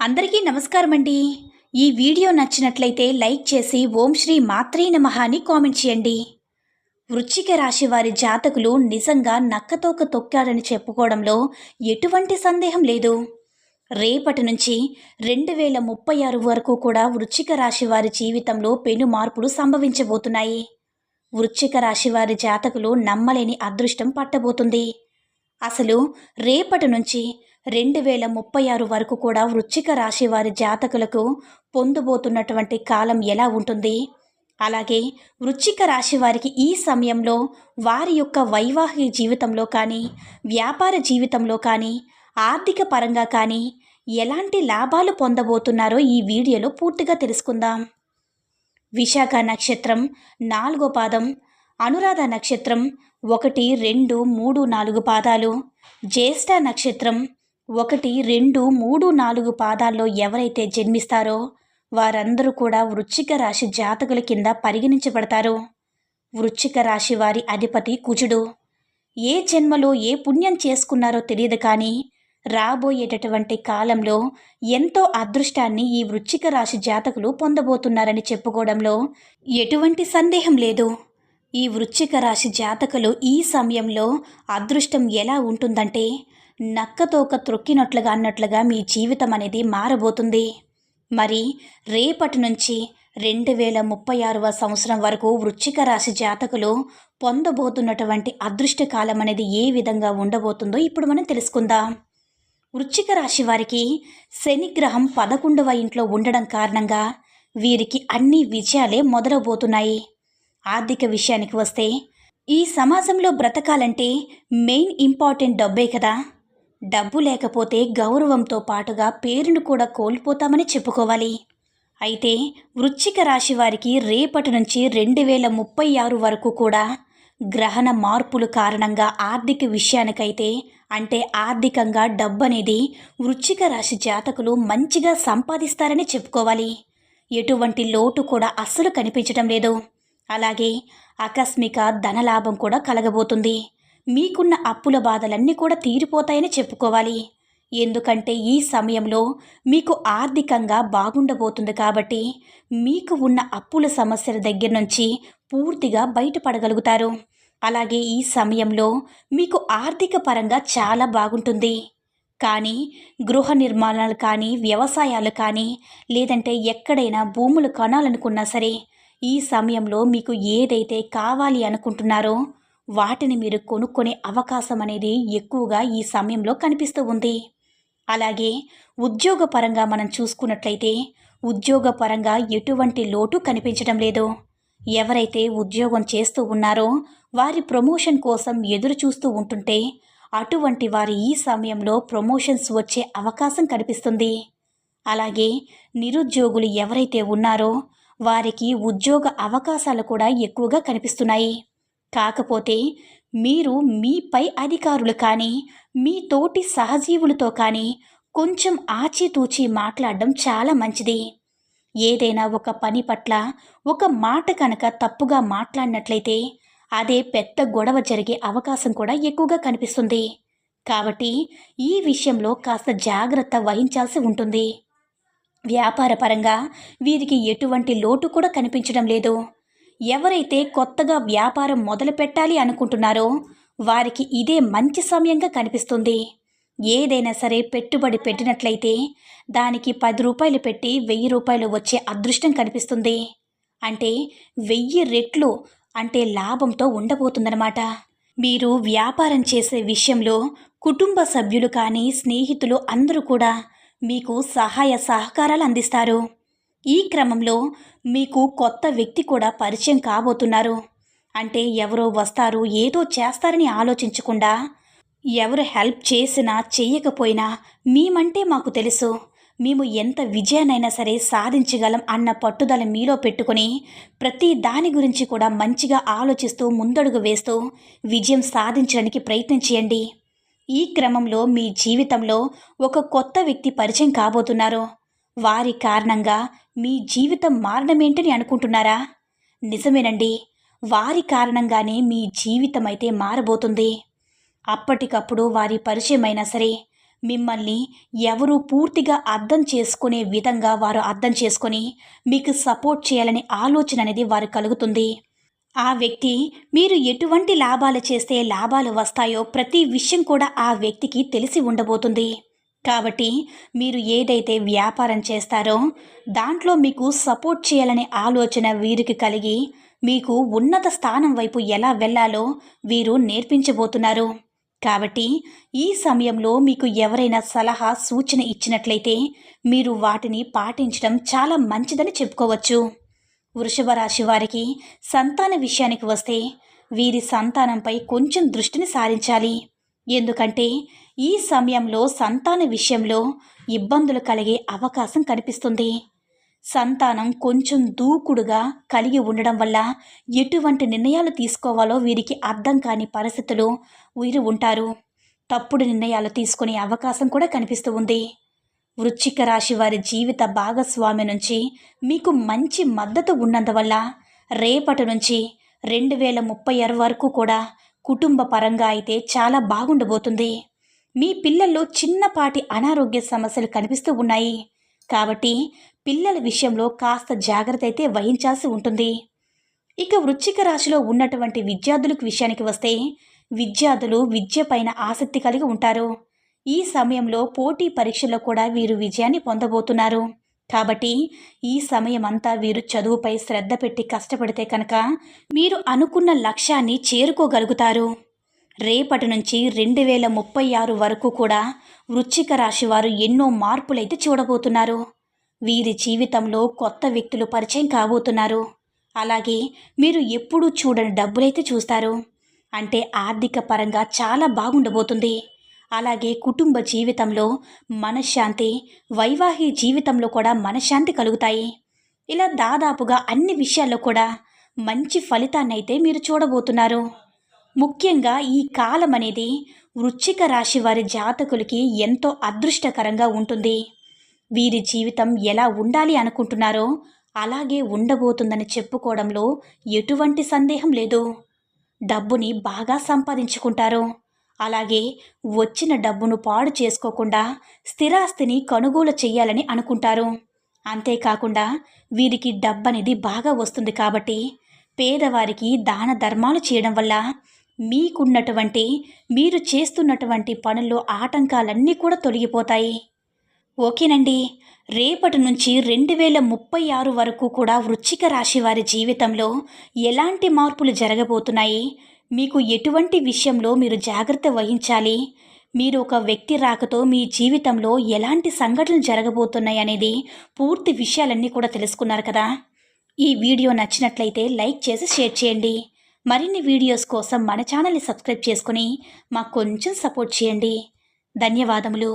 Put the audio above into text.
అందరికీ నమస్కారం అండి ఈ వీడియో నచ్చినట్లయితే లైక్ చేసి ఓం శ్రీ మాత్రే నమః అని కామెంట్ చేయండి. వృశ్చిక రాశి వారి జాతకులు నిజంగా నక్కతోక తొక్కారని చెప్పుకోవడంలో ఎటువంటి సందేహం లేదు. రేపటి నుంచి రెండు వేల ముప్పై ఆరు వరకు కూడా వృశ్చిక రాశి వారి జీవితంలో పెను మార్పులు సంభవించబోతున్నాయి. వృశ్చిక రాశి వారి జాతకులు నమ్మలేని అదృష్టం పట్టబోతుంది. అసలు రేపటి నుంచి రెండు వేల ముప్పై ఆరు వరకు కూడా వృశ్చిక రాశి వారి జాతకులకు పొందబోతున్నటువంటి కాలం ఎలా ఉంటుంది? అలాగే వృశ్చిక రాశి వారికి ఈ సమయంలో వారి యొక్క వైవాహిక జీవితంలో కానీ వ్యాపార జీవితంలో కానీ ఆర్థిక పరంగా కానీ ఎలాంటి లాభాలు పొందబోతున్నారో ఈ వీడియోలో పూర్తిగా తెలుసుకుందాం. విశాఖ నక్షత్రం నాలుగో పాదం అనురాధ నక్షత్రం ఒకటి రెండు మూడు నాలుగు పాదాలు జ్యేష్ఠ నక్షత్రం ఒకటి రెండు మూడు నాలుగు పాదాల్లో ఎవరైతే జన్మిస్తారో వారందరూ కూడా వృశ్చిక రాశి జాతకుల కింద పరిగణించబడతారు. వృశ్చిక రాశి వారి అధిపతి కుజుడు. ఏ జన్మలో ఏ పుణ్యం చేసుకున్నారో తెలియదు కానీ రాబోయేటటువంటి కాలంలో ఎంతో అదృష్టాన్ని ఈ వృశ్చిక రాశి జాతకులు పొందబోతున్నారని చెప్పుకోవడంలో ఎటువంటి సందేహం లేదు. ఈ వృశ్చిక రాశి జాతకులు ఈ సమయంలో అదృష్టం ఎలా ఉంటుందంటే నక్కతోక త్రొక్కినట్లుగా అన్నట్లుగా మీ జీవితం అనేది మారబోతుంది. మరి రేపటి నుంచి రెండు వేల ముప్పై ఆరవ సంవత్సరం వరకు వృశ్చిక రాశి జాతకులు పొందబోతున్నటువంటి అదృష్ట కాలం అనేది ఏ విధంగా ఉండబోతుందో ఇప్పుడు మనం తెలుసుకుందాం. వృశ్చిక రాశి వారికి శనిగ్రహం పదకొండవ ఇంట్లో ఉండడం కారణంగా వీరికి అన్ని విజయాలే మొదలవబోతున్నాయి ఆర్థిక విషయానికి వస్తే ఈ సమాజంలో బ్రతకాలంటే మెయిన్ ఇంపార్టెంట్ డబ్బే కదా. డబ్బు లేకపోతే గౌరవంతో పాటుగా పేరును కూడా కోల్పోతామని చెప్పుకోవాలి. అయితే వృశ్చిక రాశి వారికి రేపటి నుంచి రెండు వేల ముప్పై ఆరు వరకు కూడా గ్రహణ మార్పులు కారణంగా ఆర్థిక విషయానికైతే అంటే ఆర్థికంగా డబ్బు అనేది వృశ్చిక రాశి జాతకులు మంచిగా సంపాదిస్తారని చెప్పుకోవాలి. ఎటువంటి లోటు కూడా అస్సలు కనిపించడం లేదు. అలాగే ఆకస్మిక ధనలాభం కూడా కలగబోతుంది. మీకున్న అప్పుల బాధలన్నీ కూడా తీరిపోతాయని చెప్పుకోవాలి. ఎందుకంటే ఈ సమయంలో మీకు ఆర్థికంగా బాగుండబోతుంది కాబట్టి మీకు ఉన్న అప్పుల సమస్యల దగ్గర నుంచి పూర్తిగా బయటపడగలుగుతారు. అలాగే ఈ సమయంలో మీకు ఆర్థిక పరంగా చాలా బాగుంటుంది. కానీ గృహ నిర్మాణాలు కానీ వ్యవసాయాలు కానీ లేదంటే ఎక్కడైనా భూములు కొనాలనుకున్నా సరే ఈ సమయంలో మీకు ఏదైతే కావాలి అనుకుంటున్నారో వాటిని మీరు కొనుక్కునే అవకాశం అనేది ఎక్కువగా ఈ సమయంలో కనిపిస్తూ ఉంది. అలాగే ఉద్యోగపరంగా మనం చూసుకున్నట్లయితే ఉద్యోగపరంగా ఎటువంటి లోటు కనిపించడం లేదు. ఎవరైతే ఉద్యోగం చేస్తూ ఉన్నారో వారి ప్రమోషన్ కోసం ఎదురు చూస్తూ ఉంటుంటే అటువంటి వారి ఈ సమయంలో ప్రమోషన్స్ వచ్చే అవకాశం కనిపిస్తుంది. అలాగే నిరుద్యోగులు ఎవరైతే ఉన్నారో వారికి ఉద్యోగ అవకాశాలు కూడా ఎక్కువగా కనిపిస్తున్నాయి. కాకపోతే మీరు మీపై అధికారులు కానీ మీ తోటి సహజీవులతో కానీ కొంచెం ఆచితూచి మాట్లాడడం చాలా మంచిది. ఏదైనా ఒక పని పట్ల ఒక మాట కనుక తప్పుగా మాట్లాడినట్లయితే అదే పెద్ద గొడవ జరిగే అవకాశం కూడా ఎక్కువగా కనిపిస్తుంది. కాబట్టి ఈ విషయంలో కాస్త జాగ్రత్త వహించాల్సి ఉంటుంది. వ్యాపారపరంగా వీరికి ఎటువంటి లోటు కూడా కనిపించడం లేదు. ఎవరైతే కొత్తగా వ్యాపారం మొదలు పెట్టాలి అనుకుంటున్నారో వారికి ఇదే మంచి సమయంగా కనిపిస్తుంది. ఏదైనా సరే పెట్టుబడి పెట్టినట్లయితే దానికి పది రూపాయలు పెట్టి వెయ్యి రూపాయలు వచ్చే అదృష్టం కనిపిస్తుంది. అంటే వెయ్యి రెట్లు అంటే లాభంతో ఉండబోతుందన్నమాట. మీరు వ్యాపారం చేసే విషయంలో కుటుంబ సభ్యులు కానీ స్నేహితులు అందరూ కూడా మీకు సహాయ సహకారాలు అందిస్తారు. ఈ క్రమంలో మీకు కొత్త వ్యక్తి కూడా పరిచయం కాబోతున్నారు. అంటే ఎవరో వస్తారు ఏదో చేస్తారని ఆలోచించకుండా ఎవరు హెల్ప్ చేసినా చెయ్యకపోయినా మేమంటే మాకు తెలుసు. మేము ఎంత విజయానైనా సరే సాధించగలం అన్న పట్టుదల మీలో పెట్టుకుని ప్రతి దాని గురించి కూడా మంచిగా ఆలోచిస్తూ ముందడుగు వేస్తూ విజయం సాధించడానికి ప్రయత్నం చేయండి. ఈ క్రమంలో మీ జీవితంలో ఒక కొత్త వ్యక్తి పరిచయం కాబోతున్నారు. వారి కారణంగా మీ జీవితం మారడమేంటని అనుకుంటున్నారా? నిజమేనండి. వారి కారణంగానే మీ జీవితం అయితే మారబోతుంది. అప్పటికప్పుడు వారి పరిచయం అయినా సరే మిమ్మల్ని ఎవరు పూర్తిగా అర్థం చేసుకునే విధంగా వారు అర్థం చేసుకొని మీకు సపోర్ట్ చేయాలనే ఆలోచన అనేది వారు కలుగుతుంది. ఆ వ్యక్తి మీరు ఎటువంటి లాభాలు చేస్తే లాభాలు వస్తాయో ప్రతి విషయం కూడా ఆ వ్యక్తికి తెలిసి ఉండబోతుంది. కాబట్టి మీరు ఏదైతే వ్యాపారం చేస్తారో దాంట్లో మీకు సపోర్ట్ చేయాలనే ఆలోచన వీరికి కలిగి మీకు ఉన్నత స్థానం వైపు ఎలా వెళ్ళాలో వీరు నేర్పించబోతున్నారు. కాబట్టి ఈ సమయంలో మీకు ఎవరైనా సలహా సూచన ఇచ్చినట్లయితే మీరు వాటిని పాటించడం చాలా మంచిదని చెప్పుకోవచ్చు. వృషభ రాశి వారికి సంతాన విషయానికి వస్తే వీరి సంతానంపై కొంచెం దృష్టిని సారించాలి. ఎందుకంటే ఈ సమయంలో సంతాన విషయంలో ఇబ్బందులు కలిగే అవకాశం కనిపిస్తుంది. సంతానం కొంచెం దూకుడుగా కలిగి ఉండడం వల్ల ఎటువంటి నిర్ణయాలు తీసుకోవాలో వీరికి అర్థం కాని పరిస్థితులు వీరు ఉంటారు. తప్పుడు నిర్ణయాలు తీసుకునే అవకాశం కూడా కనిపిస్తూ ఉంది. వృశ్చిక రాశి వారి జీవిత భాగస్వామి నుంచి మీకు మంచి మద్దతు ఉన్నందువల్ల రేపటి నుంచి రెండు వేల ముప్పై ఆరు వరకు కూడా కుటుంబ పరంగా అయితే చాలా బాగుండబోతుంది. మీ పిల్లల్లో చిన్నపాటి అనారోగ్య సమస్యలు కనిపిస్తూ ఉన్నాయి. కాబట్టి పిల్లల విషయంలో కాస్త జాగ్రత్త అయితే వహించాల్సి ఉంటుంది. ఇక వృశ్చిక రాశిలో ఉన్నటువంటి విద్యార్థులకు విషయానికి వస్తే విద్యార్థులు విద్య పైన ఆసక్తి కలిగి ఉంటారు. ఈ సమయంలో పోటీ పరీక్షల్లో కూడా వీరు విజయాన్ని పొందబోతున్నారు. కాబట్టి ఈ సమయం అంతా వీరు చదువుపై శ్రద్ధ పెట్టి కష్టపడితే కనుక మీరు అనుకున్న లక్ష్యాన్ని చేరుకోగలుగుతారు. రేపటి నుంచి రెండు వేల ముప్పై ఆరు వరకు కూడా వృశ్చిక రాశి వారు ఎన్నో మార్పులైతే చూడబోతున్నారు. వీరి జీవితంలో కొత్త వ్యక్తులు పరిచయం కాబోతున్నారు. అలాగే మీరు ఎప్పుడూ చూడని డబ్బులైతే చూస్తారు. అంటే ఆర్థిక పరంగా చాలా బాగుండబోతుంది. అలాగే కుటుంబ జీవితంలో మనశ్శాంతి వైవాహిక జీవితంలో కూడా మనశ్శాంతి కలుగుతాయి. ఇలా దాదాపుగా అన్ని విషయాల్లో కూడా మంచి ఫలితాన్ని అయితే మీరు చూడబోతున్నారు. ముఖ్యంగా ఈ కాలం అనేది వృశ్చిక రాశి వారి జాతకులకి ఎంతో అదృష్టకరంగా ఉంటుంది. వీరి జీవితం ఎలా ఉండాలి అనుకుంటున్నారో అలాగే ఉండబోతుందని చెప్పుకోవడంలో ఎటువంటి సందేహం లేదు. డబ్బుని బాగా సంపాదించుకుంటారు. అలాగే వచ్చిన డబ్బును పాడు చేసుకోకుండా స్థిరాస్తిని కొనుగోలు చేయాలని అనుకుంటారు. అంతేకాకుండా వీరికి డబ్బనేది బాగా వస్తుంది కాబట్టి పేదవారికి దాన ధర్మాలు చేయడం వల్ల మీకున్నటువంటి మీరు చేస్తున్నటువంటి పనుల్లో ఆటంకాలన్నీ కూడా తొలగిపోతాయి. ఓకేనండి. రేపటి నుంచి రెండు వేల ముప్పై ఆరు వరకు కూడా వృచ్చిక రాశి వారి జీవితంలో ఎలాంటి మార్పులు జరగబోతున్నాయి? మీకు ఎటువంటి విషయంలో మీరు జాగ్రత్త వహించాలి? మీరు ఒక వ్యక్తి రాకతో మీ జీవితంలో ఎలాంటి సంఘటనలు జరగబోతున్నాయి అనేది పూర్తి విషయాలన్నీ కూడా తెలుసుకున్నారు కదా. ఈ వీడియో నచ్చినట్లయితే లైక్ చేసి షేర్ చేయండి. మరిన్ని వీడియోస్ కోసం మన ఛానల్ని సబ్స్క్రైబ్ చేసుకుని మాకు కొంచెం సపోర్ట్ చేయండి. ధన్యవాదములు.